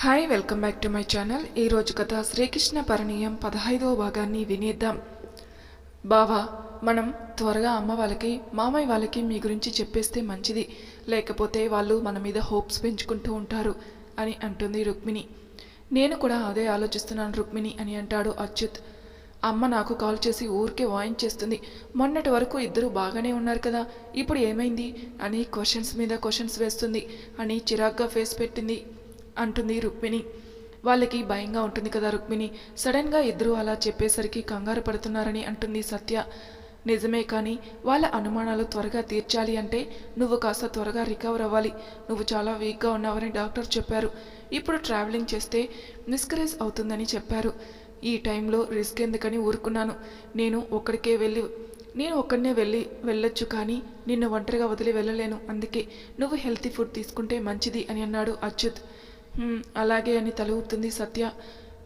Hi welcome back to my channel. ఈరోజు కథ శ్రీకృష్ణ పరిణయం పదహైదవ భాగాన్ని వినేద్దాం. బావా మనం త్వరగా అమ్మ వాళ్ళకి మామయ్య వాళ్ళకి మీ గురించి చెప్పేస్తే మంచిది. లేకపోతే వాళ్ళు మన మీద హోప్స్ పెంచుకుంటూ ఉంటారు అని అంటుంది రుక్మిణి. నేను కూడా అదే ఆలోచిస్తున్నాను రుక్మిణి అని అంటాడు అచ్యుత్. అమ్మ నాకు కాల్ చేసి ఊరికే వాయించేస్తుంది మొన్నటి వరకు ఇద్దరు బాగానే ఉన్నారు కదా ఇప్పుడు ఏమైంది అని క్వశ్చన్స్ మీద క్వశ్చన్స్ వేస్తుంది. అని చిరాగ్గా ఫేస్ పెట్టింది. అంటుంది రుక్మిణి. వాళ్ళకి భయంగా ఉంటుంది కదా రుక్మిణి. సడన్గా ఇద్దరు అలా చెప్పేసరికి కంగారు పడుతున్నారని అంటుంది సత్య. నిజమే కానీ వాళ్ళ అనుమానాలు త్వరగా తీర్చాలి అంటే నువ్వు కాస్త త్వరగా రికవర్ అవ్వాలి. నువ్వు చాలా వీక్గా ఉన్నావని డాక్టర్ చెప్పారు. ఇప్పుడు ట్రావెలింగ్ చేస్తే మిస్కరేజ్ అవుతుందని చెప్పారు. ఈ టైంలో రిస్క్ ఎందుకని ఊరుకున్నాను. నేను ఒక్కడికే వెళ్ళి నేను ఒక్కడనే వెళ్ళి వెళ్ళొచ్చు కానీ నిన్ను ఒంటరిగా వదిలి వెళ్ళలేను. అందుకే నువ్వు హెల్తీ ఫుడ్ తీసుకుంటే మంచిది అని అన్నాడు అచ్యుత్. అలాగే అని తల ఊపుతుంది సత్య.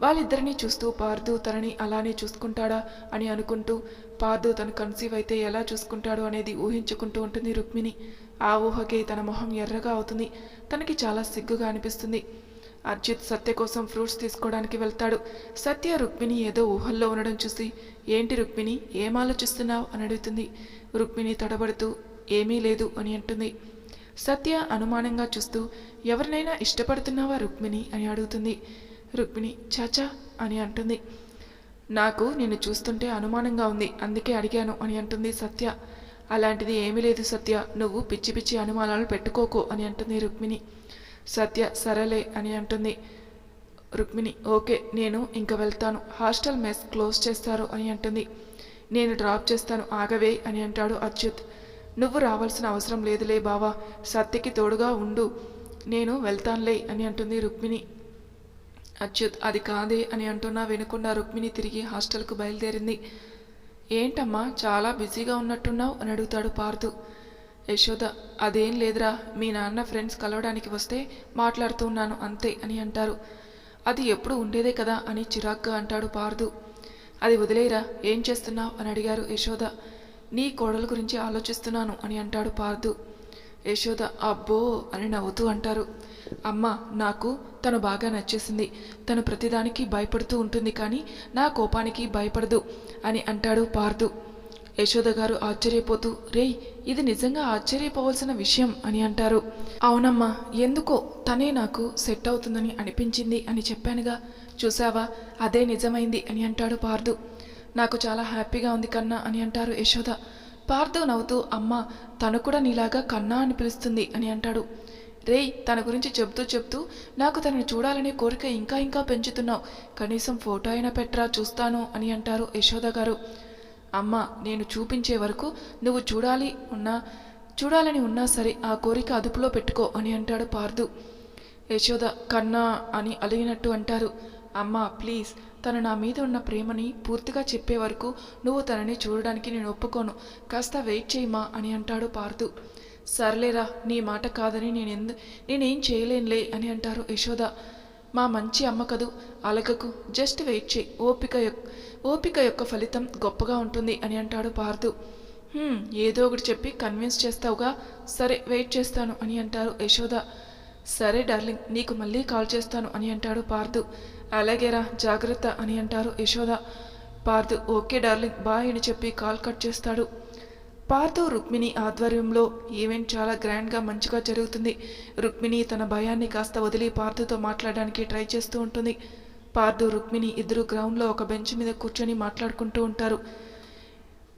వాళ్ళిద్దరినీ చూస్తూ పార్దు తనని అలానే చూసుకుంటాడా అని అనుకుంటూ పార్దు తను కన్సీవ్ అయితే ఎలా చూసుకుంటాడు అనేది ఊహించుకుంటూ ఉంటుంది రుక్మిణి. ఆ ఊహకే తన మొహం ఎర్రగా అవుతుంది. తనకి చాలా సిగ్గుగా అనిపిస్తుంది. అర్జిత్ సత్య కోసం ఫ్రూట్స్ తీసుకోవడానికి వెళ్తాడు. సత్య రుక్మిణి ఏదో ఊహల్లో ఉండడం చూసి ఏంటి రుక్మిణి ఏం ఆలోచిస్తున్నావు? అని అడుగుతుంది. రుక్మిణి తడబడుతూ ఏమీ లేదు అని అంటుంది. సత్య అనుమానంగా చూస్తూ ఎవరినైనా ఇష్టపడుతున్నావా రుక్మిణి? అని అడుగుతుంది. రుక్మిణి చాచా అని అంటుంది. నాకు నిన్ను చూస్తుంటే అనుమానంగా ఉంది అందుకే అడిగాను అని అంటుంది సత్య. అలాంటిది ఏమీ లేదు సత్య నువ్వు పిచ్చి పిచ్చి అనుమానాలు పెట్టుకోకు అని అంటుంది రుక్మిణి. సత్య సరేలే అని అంటుంది. రుక్మిణి ఓకే నేను ఇంక వెళ్తాను. హాస్టల్ మెస్ క్లోజ్ చేస్తారు అని అంటుంది. నేను డ్రాప్ చేస్తాను ఆగవే అని అంటాడు అచ్యుత్. నువ్వు రావాల్సిన అవసరం లేదులే బావా సత్యకి తోడుగా ఉండు. నేను వెళ్తానులే అని అంటుంది రుక్మిణి. అచ్యుత్ అది కాదే అని అంటున్నా వినకుండా రుక్మిణి తిరిగి హాస్టల్కు బయలుదేరింది. ఏంటమ్మా చాలా బిజీగా ఉన్నట్టున్నావు అని అడుగుతాడు పార్థు యశోద అదేం లేదురా మీ నాన్న ఫ్రెండ్స్ కలవడానికి వస్తే మాట్లాడుతూ ఉన్నాను అంతే అని అంటారు. అది ఎప్పుడు ఉండేదే కదా అని చిరాగ్గా అంటాడు పార్థు అది వదిలేరా ఏం చేస్తున్నావు అని అడిగారు యశోద. నీ కోడల గురించి ఆలోచిస్తున్నాను అని అంటాడు పార్దు. యశోద అబ్బో అని నవ్వుతూ అంటారు. అమ్మ నాకు తను బాగా నచ్చేసింది. తను ప్రతిదానికి భయపడుతూ ఉంటుంది కానీ నా కోపానికి భయపడదు అని అంటాడు పార్దు. యశోద గారు ఆశ్చర్యపోతూ రేయ్ ఇది నిజంగా ఆశ్చర్యపోవలసిన విషయం అని అంటారు. అవునమ్మా ఎందుకో తనే నాకు సెట్ అవుతుందని అనిపించింది అని చెప్పానుగా. చూసావా అదే నిజమైంది అని అంటాడు పార్దు. నాకు చాలా హ్యాపీగా ఉంది కన్నా అని అంటారు యశోద. పార్థు నవ్వుతూ అమ్మ తను కూడా నీలాగా కన్నా అని పిలుస్తుంది అని అంటాడు. రేయ్ తన గురించి చెబుతూ చెప్తూ నాకు తనని చూడాలనే కోరిక ఇంకా ఇంకా పెంచుతున్నావు. కనీసం ఫోటో అయినా పెట్టరా చూస్తాను అని అంటారు యశోద గారు. అమ్మ నేను చూపించే వరకు నువ్వు చూడాలి ఉన్నా చూడాలని ఉన్నా సరే ఆ కోరిక అదుపులో పెట్టుకో అని అంటాడు పార్థు. యశోద కన్నా అని అలిగినట్టు అంటారు. అమ్మ ప్లీజ్ తను నా మీద ఉన్న ప్రేమని పూర్తిగా చెప్పే వరకు నువ్వు తనని చూడడానికి నేను ఒప్పుకోను. కాస్త వెయిట్ చేయమా అని అంటాడు పార్థు సర్లేరా నీ మాట కాదని నేను ఎందు నేనేం చేయలేనులే అని అంటారు యశోద. మా మంచి అమ్మ కదూ అలగకు జస్ట్ వెయిట్ చేయి. ఓపిక యొక్క ఓపిక యొక్క ఫలితం గొప్పగా ఉంటుంది అని అంటాడు పార్థు ఏదో ఒకటి చెప్పి కన్విన్స్ చేస్తావుగా? సరే వెయిట్ చేస్తాను అని అంటారు యశోద. సరే డార్లింగ్ నీకు మళ్ళీ కాల్ చేస్తాను అని అంటాడు పార్థు అలాగేరా జాగ్రత్త అని అంటారు Yashoda. Parthu okay darling bye అని చెప్పి కాల్ కట్ చేస్తాడు. పార్థు రుక్మిణి ఆధ్వర్యంలో ఈవెంట్ చాలా గ్రాండ్గా మంచిగా జరుగుతుంది. రుక్మిణి తన భయాన్ని కాస్త వదిలి పార్థుతో మాట్లాడడానికి ట్రై చేస్తూ ఉంటుంది. పార్థు రుక్మిణి ఇద్దరు గ్రౌండ్లో ఒక బెంచ్ మీద కూర్చొని మాట్లాడుకుంటూ ఉంటారు.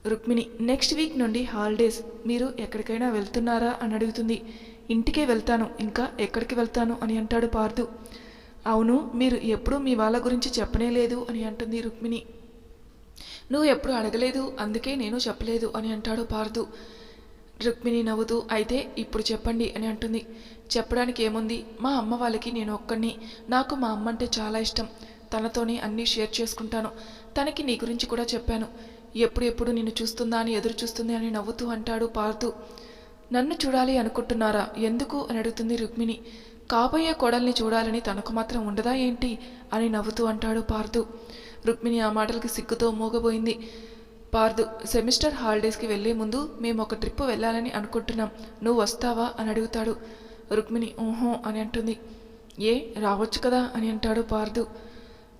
రుక్మిణి నెక్స్ట్ వీక్ నుండి హాలిడేస్. మీరు ఎక్కడికైనా వెళ్తున్నారా? అని అడుగుతుంది. ఇంటికే వెళ్తాను. ఇంకా ఎక్కడికి వెళ్తాను? అని అంటాడు పార్థు. అవును మీరు ఎప్పుడూ మీ వాళ్ళ గురించి చెప్పనే లేదు అని అంటుంది రుక్మిణి. నువ్వు ఎప్పుడు అడగలేదు అందుకే నేను చెప్పలేదు అని అంటాడు పార్దు. రుక్మిణి నవ్వుతూ అయితే ఇప్పుడు చెప్పండి అని అంటుంది. చెప్పడానికి ఏముంది? మా అమ్మ వాళ్ళకి నేను ఒక్కడిని నాకు మా అమ్మ అంటే చాలా ఇష్టం. తనతోనే అన్నీ షేర్ చేసుకుంటాను. తనకి నీ గురించి కూడా చెప్పాను. ఎప్పుడు ఎప్పుడు నిన్ను చూస్తుందా అని ఎదురు చూస్తుంది అని నవ్వుతూ అంటాడు పార్దు. నన్ను చూడాలి అనుకుంటున్నారా? ఎందుకు? అని అడుగుతుంది రుక్మిణి. కాబోయే కోడల్ని చూడాలని తనకు మాత్రం ఉండదా ఏంటి అని నవ్వుతూ అంటాడు పార్థు రుక్మిణి ఆ మాటలకి సిగ్గుతో మూగబోయింది. పార్థు సెమిస్టర్ హాలిడేస్కి వెళ్ళే ముందు మేము ఒక ట్రిప్ వెళ్ళాలని అనుకుంటున్నాం. నువ్వు వస్తావా? అని అడుగుతాడు. రుక్మిణి ఊహో అని అంటుంది. ఏ రావచ్చు కదా? అని అంటాడు పార్థు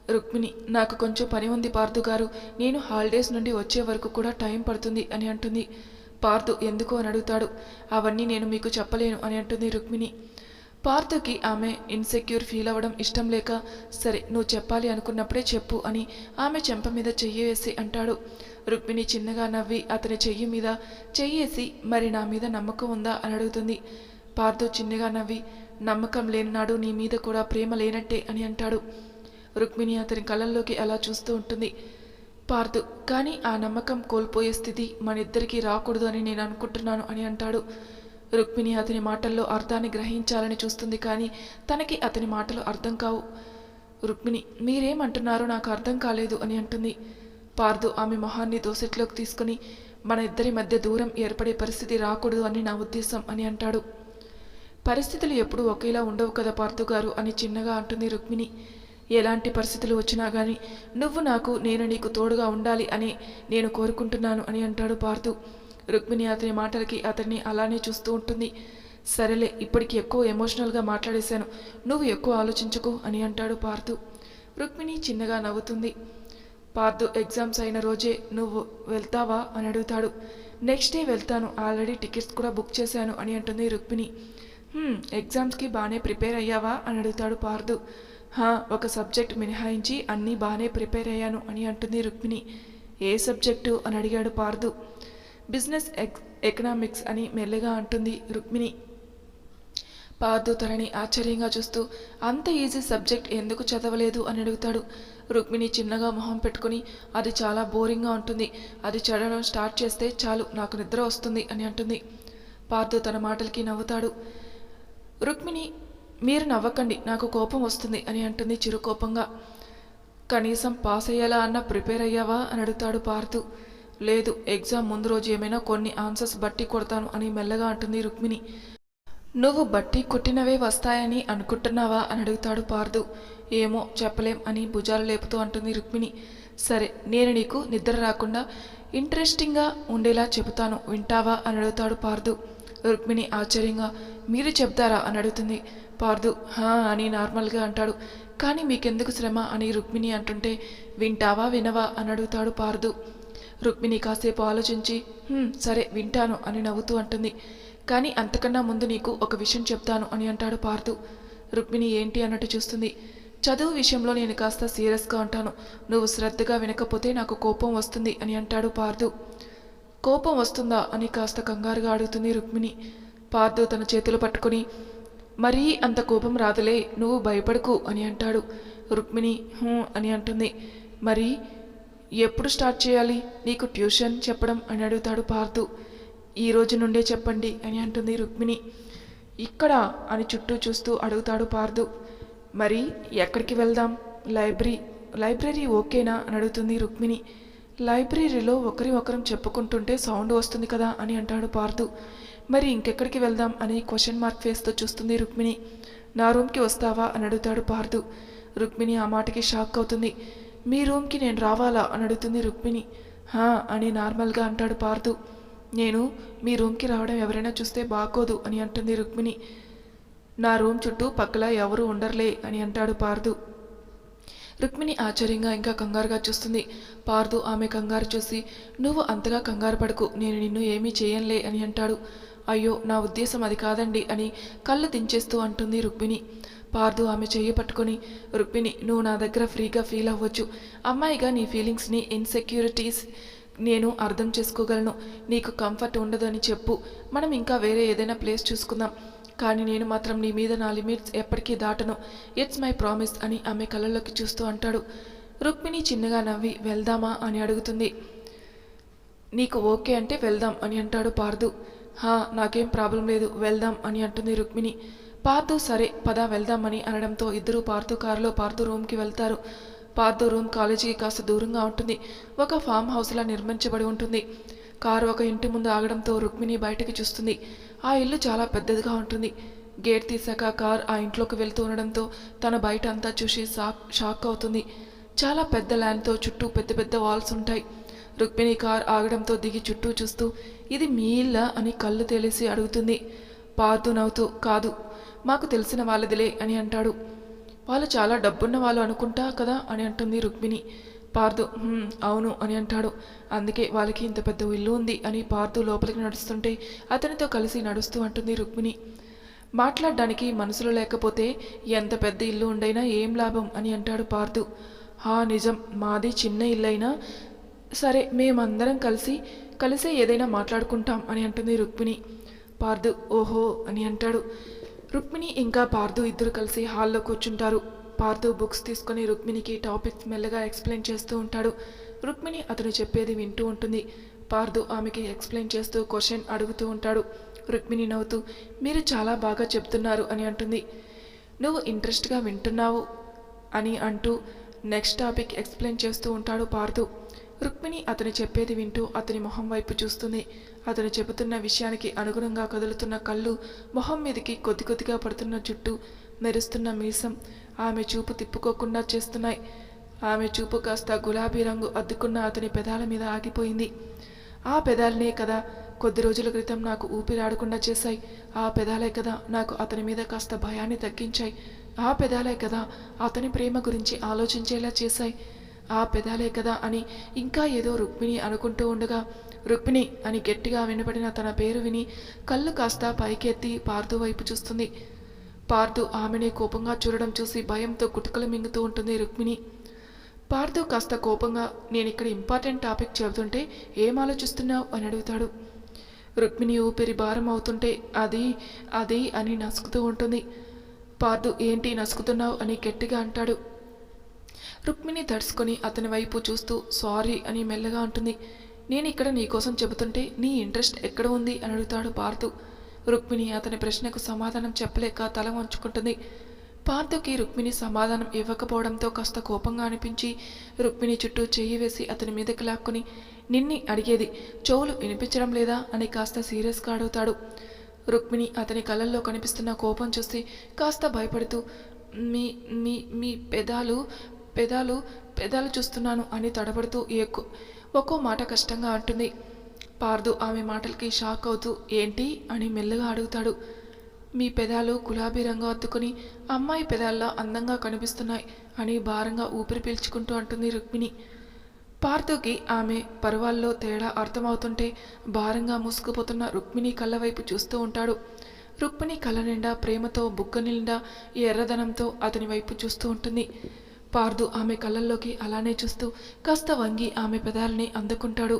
రుక్మిణి నాకు కొంచెం పని ఉంది పార్థు గారు. నేను హాలిడేస్ నుండి వచ్చే వరకు కూడా టైం పడుతుంది అని అంటుంది. పార్థు ఎందుకు? అని అడుగుతాడు. అవన్నీ నేను మీకు చెప్పలేను అని అంటుంది రుక్మిణి. పార్థుకి ఆమె ఇన్సెక్యూర్ ఫీల్ అవ్వడం ఇష్టం లేక సరే నువ్వు చెప్పాలి అనుకున్నప్పుడే చెప్పు అని ఆమె చెంప మీద చెయ్యి వేసి అంటాడు. రుక్మిణి చిన్నగా నవ్వి అతని చెయ్యి మీద చెయ్యేసి మరి నా మీద నమ్మకం ఉందా? అని అడుగుతుంది. పార్థు చిన్నగా నవ్వి నమ్మకం లేనినాడు నీ మీద కూడా ప్రేమ లేనట్టే అని అంటాడు. రుక్మిణి అతని కళ్ళల్లోకి అలా చూస్తూ ఉంటుంది. పార్థు కానీ ఆ నమ్మకం కోల్పోయే స్థితి మన ఇద్దరికీ రాకూడదు అని నేను అనుకుంటున్నాను అని అంటాడు. రుక్మిణి అతని మాటల్లో అర్థాన్ని గ్రహించాలని చూస్తుంది కానీ తనకి అతని మాటలు అర్థం కావు. రుక్మిణి మీరేమంటున్నారో నాకు అర్థం కాలేదు అని అంటుంది. పార్థు ఆమె మొహాన్ని దోసెట్లోకి తీసుకుని మన ఇద్దరి మధ్య దూరం ఏర్పడే పరిస్థితి రాకూడదు అని నా ఉద్దేశం అని అంటాడు. పరిస్థితులు ఎప్పుడూ ఒకేలా ఉండవు కదా పార్థు గారు అని చిన్నగా అంటుంది రుక్మిణి. ఎలాంటి పరిస్థితులు వచ్చినా కానీ నువ్వు నాకు నేను నీకు తోడుగా ఉండాలి అని నేను కోరుకుంటున్నాను అని అంటాడు పార్థు రుక్మిణి అతని మాటలకి అతన్ని అలానే చూస్తూ ఉంటుంది. సరేలే ఇప్పటికి ఎక్కువ ఎమోషనల్గా మాట్లాడేశాను. నువ్వు ఎక్కువ ఆలోచించకు అని అంటాడు పార్థు. రుక్మిణి చిన్నగా నవ్వుతుంది. పార్థు ఎగ్జామ్స్ అయిన రోజే నువ్వు వెళ్తావా అని అడుగుతాడు. నెక్స్ట్ డే వెళ్తాను. ఆల్రెడీ టికెట్స్ కూడా బుక్ చేశాను అని అంటుంది రుక్మిణి. ఎగ్జామ్స్కి బాగానే ప్రిపేర్ అయ్యావా అని అడుగుతాడు పార్థు. హా ఒక సబ్జెక్ట్ మినహాయించి అన్నీ బాగానే ప్రిపేర్ అయ్యాను అని అంటుంది రుక్మిణి. ఏ సబ్జెక్టు? అని అడిగాడు పార్థు. బిజినెస్ ఎకనామిక్స్ అని మెల్లగా అంటుంది రుక్మిణి. పార్థు తనని ఆశ్చర్యంగా చూస్తూ అంత ఈజీ సబ్జెక్ట్ ఎందుకు చదవలేదు అని అడుగుతాడు. రుక్మిణి చిన్నగా మొహం పెట్టుకుని అది చాలా బోరింగ్గా ఉంటుంది. అది చదవడం స్టార్ట్ చేస్తే చాలు నాకు నిద్ర వస్తుంది అని అంటుంది. పార్థు తన మాటలకి నవ్వుతాడు. రుక్మిణి మీరు నవ్వకండి నాకు కోపం వస్తుంది అని అంటుంది చిరుకోపంగా. కనీసం పాస్ అయ్యేలా అన్న ప్రిపేర్ అయ్యావా అని అడుగుతాడు పార్థు లేదు ఎగ్జామ్ ముందు రోజు ఏమైనా కొన్ని ఆన్సర్స్ బట్టి కొడతాను అని మెల్లగా అంటుంది రుక్మిణి. నువ్వు బట్టి కొట్టినవే వస్తాయని అనుకుంటున్నావా అని అడుగుతాడు పార్దు. ఏమో చెప్పలేం అని భుజాలు లేపుతూ అంటుంది రుక్మిణి. సరే నేను నీకు నిద్ర రాకుండా ఇంట్రెస్టింగ్గా ఉండేలా చెబుతాను వింటావా అని అడుగుతాడు పార్దు. రుక్మిణి ఆశ్చర్యంగా మీరు చెప్తారా అని అడుగుతుంది పార్దు. హా అని నార్మల్గా అంటాడు. కానీ మీకెందుకు శ్రమ అని రుక్మిణి అంటుంటే వింటావా వినవా అని అడుగుతాడు పార్దు. రుక్మిణి కాసేపు ఆలోచించి సరే వింటాను అని నవ్వుతూ అంటుంది. కానీ అంతకన్నా ముందు నీకు ఒక విషయం చెప్తాను అని అంటాడు పార్థు రుక్మిణి ఏంటి అన్నట్టు చూస్తుంది. చదువు విషయంలో నేను కాస్త సీరియస్గా ఉంటాను. నువ్వు శ్రద్ధగా వినకపోతే నాకు కోపం వస్తుంది అని అంటాడు పార్థు కోపం వస్తుందా అని కాస్త కంగారుగా అడుగుతుంది రుక్మిణి. పార్థు తన చేతులు పట్టుకుని మరీ అంత కోపం రాదులే నువ్వు భయపడకు అని అంటాడు. రుక్మిణి అని అంటుంది. మరి? ఎప్పుడు స్టార్ట్ చేయాలి? నీకు ట్యూషన్ చెప్పడం అని అడుగుతాడు పార్థు ఈ రోజు నుండే చెప్పండి అని అంటుంది రుక్మిణి. ఇక్కడ అని చుట్టూ చూస్తూ అడుగుతాడు పార్థు మరి ఎక్కడికి వెళ్దాం? లైబ్రరీ. లైబ్రరీ ఓకేనా? అని అడుగుతుంది రుక్మిణి. లైబ్రరీలో ఒకరి ఒకరం చెప్పుకుంటుంటే సౌండ్ వస్తుంది కదా అని అంటాడు పార్థు మరి ఇంకెక్కడికి వెళ్దాం అని క్వశ్చన్ మార్క్ ఫేస్తో చూస్తుంది రుక్మిణి. నా రూమ్కి వస్తావా? అని అడుగుతాడు పార్థు రుక్మిణి ఆ మాటకి షాక్ అవుతుంది. మీ రూమ్కి నేను రావాలా? అని అడుగుతుంది రుక్మిణి. హా అని నార్మల్గా అంటాడు పార్థు నేను మీ రూమ్కి రావడం ఎవరైనా చూస్తే బాగోదు అని అంటుంది రుక్మిణి. నా రూమ్ చుట్టూ పక్కల ఎవరు ఉండర్లే అని అంటాడు పార్థు రుక్మిణి ఆశ్చర్యంగా ఇంకా కంగారుగా చూస్తుంది. పార్థు ఆమె కంగారు చూసి నువ్వు అంతగా కంగారు పడకు. నేను నిన్ను ఏమీ చేయంలే అని అంటాడు. అయ్యో నా ఉద్దేశం అది కాదండి అని కళ్ళు దించేస్తూ అంటుంది రుక్మిణి. పార్దు ఆమె చెయ్యి పట్టుకొని రుక్మిణి నువ్వు నా దగ్గర ఫ్రీగా ఫీల్ అవ్వచ్చు. అమ్మాయిగా నీ ఫీలింగ్స్ని ఇన్సెక్యూరిటీస్ నేను అర్థం చేసుకోగలను. నీకు కంఫర్ట్ ఉండదని చెప్పు. మనం ఇంకా వేరే ఏదైనా ప్లేస్ చూసుకుందాం. కానీ నేను మాత్రం నీ మీద నా లిమిట్స్ ఎప్పటికీ దాటను. ఇట్స్ మై ప్రామిస్ అని ఆమె కళ్ళల్లోకి చూస్తూ అంటాడు. రుక్మిణి చిన్నగా నవ్వి వెళ్దామా? అని అడుగుతుంది. నీకు ఓకే అంటే వెళ్దాం అని అంటాడు పార్దు. హా నాకేం ప్రాబ్లం లేదు. వెళ్దాం అని అంటుంది రుక్మిణి. పార్థు సరే పద వెళ్దామని అనడంతో ఇద్దరు పార్థు కారులో పార్థు రూమ్కి వెళ్తారు. పార్థు రూమ్ కాలేజీకి కాస్త దూరంగా ఉంటుంది. ఒక ఫామ్ హౌస్లా నిర్మించబడి ఉంటుంది. కారు ఒక ఇంటి ముందు ఆగడంతో రుక్మిణి బయటకు చూస్తుంది. ఆ ఇల్లు చాలా పెద్దదిగా ఉంటుంది. గేట్ తీసాక కార్ ఆ ఇంట్లోకి వెళ్తూ ఉండడంతో తన బయట అంతా చూసి షాక్ షాక్ అవుతుంది. చాలా పెద్ద ల్యాండ్తో చుట్టూ పెద్ద పెద్ద వాల్స్ ఉంటాయి. రుక్మిణి కార్ ఆగడంతో దిగి చుట్టూ చూస్తూ ఇది మీ ఇల్లా? అని కళ్ళు తేలేసి అడుగుతుంది. పార్థు నవ్వుతూ కాదు మాకు తెలిసిన వాళ్ళదిలే అని అంటాడు. వాళ్ళు చాలా డబ్బున్న వాళ్ళు అనుకుంటా కదా అని అంటుంది రుక్మిణి. పార్దు అవును అని అంటాడు. అందుకే వాళ్ళకి ఇంత పెద్ద ఇల్లు ఉంది అని పార్దు లోపలికి నడుస్తుంటే అతనితో కలిసి నడుస్తూ అంటుంది రుక్మిణి. మాట్లాడడానికి మనసులో లేకపోతే ఎంత పెద్ద ఇల్లు ఉండైనా ఏం లాభం అని అంటాడు పార్దు. హా నిజం. మాది చిన్న ఇల్లు అయినా సరే మేమందరం కలిసి కలిసే ఏదైనా మాట్లాడుకుంటాం అని అంటుంది రుక్మిణి. పార్దు ఓహో అని అంటాడు. రుక్మిణి ఇంకా పార్థు ఇద్దరు కలిసి హాల్లో కూర్చుంటారు. పార్థు బుక్స్ తీసుకొని రుక్మిణికి టాపిక్స్ మెల్లగా ఎక్స్ప్లెయిన్ చేస్తూ ఉంటాడు. రుక్మిణి అతను చెప్పేది వింటూ ఉంటుంది. పార్థు ఆమెకి ఎక్స్ప్లెయిన్ చేస్తూ క్వశ్చన్ అడుగుతూ ఉంటాడు. రుక్మిణి నవ్వుతూ మీరు చాలా బాగా చెప్తున్నారు అని అంటుంది. నువ్వు ఇంట్రెస్ట్గా వింటున్నావు అని అంటూ నెక్స్ట్ టాపిక్ ఎక్స్ప్లెయిన్ చేస్తూ ఉంటాడు పార్థు. రుక్మిణి అతను చెప్పేది వింటూ అతని మొహం వైపు చూస్తుంది. అతను చెబుతున్న విషయానికి అనుగుణంగా కదులుతున్న కళ్ళు మొహం మీదకి కొద్ది కొద్దిగా పడుతున్న జుట్టు మెరుస్తున్న మీసం ఆమె చూపు తిప్పుకోకుండా చేస్తున్నాయి. ఆమె చూపు కాస్త గులాబీ రంగు అద్దుకున్న అతని పెదాల మీద ఆగిపోయింది. ఆ పెదాలనే కదా కొద్ది రోజుల క్రితం నాకు ఊపిరాడకుండా చేశాయి. ఆ పెదాలే కదా నాకు అతని మీద కాస్త భయాన్ని తగ్గించాయి. ఆ పెదాలే కదా అతని ప్రేమ గురించి ఆలోచించేలా చేశాయి. ఆ పెదాలే కదా అని ఇంకా ఏదో రుక్మిణి అనుకుంటూ ఉండగా రుక్మిణి అని గట్టిగా వినపడిన తన పేరు విని కళ్ళు కాస్త పైకెత్తి పార్దు వైపు చూస్తుంది. పార్దు ఆమెని కోపంగా చూడడం చూసి భయంతో కుటుకలు మింగుతూ ఉంటుంది రుక్మిణి. పార్దు కాస్త కోపంగా నేను ఇక్కడ ఇంపార్టెంట్ టాపిక్ చెబుతుంటే ఏం ఆలోచిస్తున్నావు? అని అడుగుతాడు. రుక్మిణి ఊపిరి భారం అవుతుంటే అది అది అని నసుకుతూ ఉంటుంది. పార్దు ఏంటి నసుకుతున్నావు? అని గట్టిగా అంటాడు. రుక్మిణి తడుచుకొని అతని వైపు చూస్తూ సారీ అని మెల్లగా అంటుంది. నేను ఇక్కడ నీకోసం చెబుతుంటే నీ ఇంట్రెస్ట్ ఎక్కడ ఉంది? అని అడుగుతాడు పార్థు రుక్మిణి అతని ప్రశ్నకు సమాధానం చెప్పలేక తల వంచుకుంటుంది. పార్థుకి రుక్మిణి సమాధానం ఇవ్వకపోవడంతో కాస్త కోపంగా అనిపించి రుక్మిణి చుట్టూ చెయ్యి వేసి అతని మీదకి లాక్కుని నిన్ని అడిగేది చెవులు వినిపించడం లేదా? అని కాస్త సీరియస్గా అడుగుతాడు. రుక్మిణి అతని కళ్ళల్లో కనిపిస్తున్న కోపం చూసి కాస్త భయపడుతూ మీ మీ మీ పెదాలు పెదాలు పెదాలు చూస్తున్నాను అని తడబడుతూ ఎక్కు ఒక్కో మాట కష్టంగా అంటుంది. పార్దు ఆమె మాటలకి షాక్ అవుతూ ఏంటి? అని మెల్లగా అడుగుతాడు. మీ పెదాలు గులాబీ రంగు అద్దుకొని అమ్మాయి పెదాల్లో అందంగా కనిపిస్తున్నాయి అని భారంగా ఊపిరి పీల్చుకుంటూ అంటుంది రుక్మిణి. పార్థుకి ఆమె పర్వాల్లో తేడా అర్థమవుతుంటే భారంగా మూసుకుపోతున్న రుక్మిణి కళ్ళ వైపు చూస్తూ ఉంటాడు. రుక్మిణి కళ్ళ నిండా ప్రేమతో బుగ్గ నిండా ఎర్రదనంతో అతని వైపు చూస్తూ ఉంటుంది. పార్దు ఆమె కళ్ళల్లోకి అలానే చూస్తూ కాస్త వంగి ఆమె పెదాలని అందుకుంటాడు.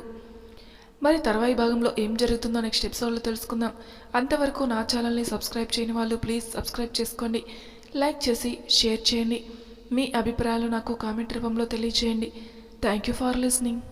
మరి తర్వాయి భాగంలో ఏం జరుగుతుందో నెక్స్ట్ ఎపిసోడ్లో తెలుసుకుందాం. అంతవరకు నా ఛానల్ని సబ్స్క్రైబ్ చేయని వాళ్ళు ప్లీజ్ సబ్స్క్రైబ్ చేసుకోండి. లైక్ చేసి షేర్ చేయండి. మీ అభిప్రాయాలు నాకు కామెంట్ రూపంలో తెలియజేయండి థ్యాంక్ యూ ఫర్ లిసనింగ్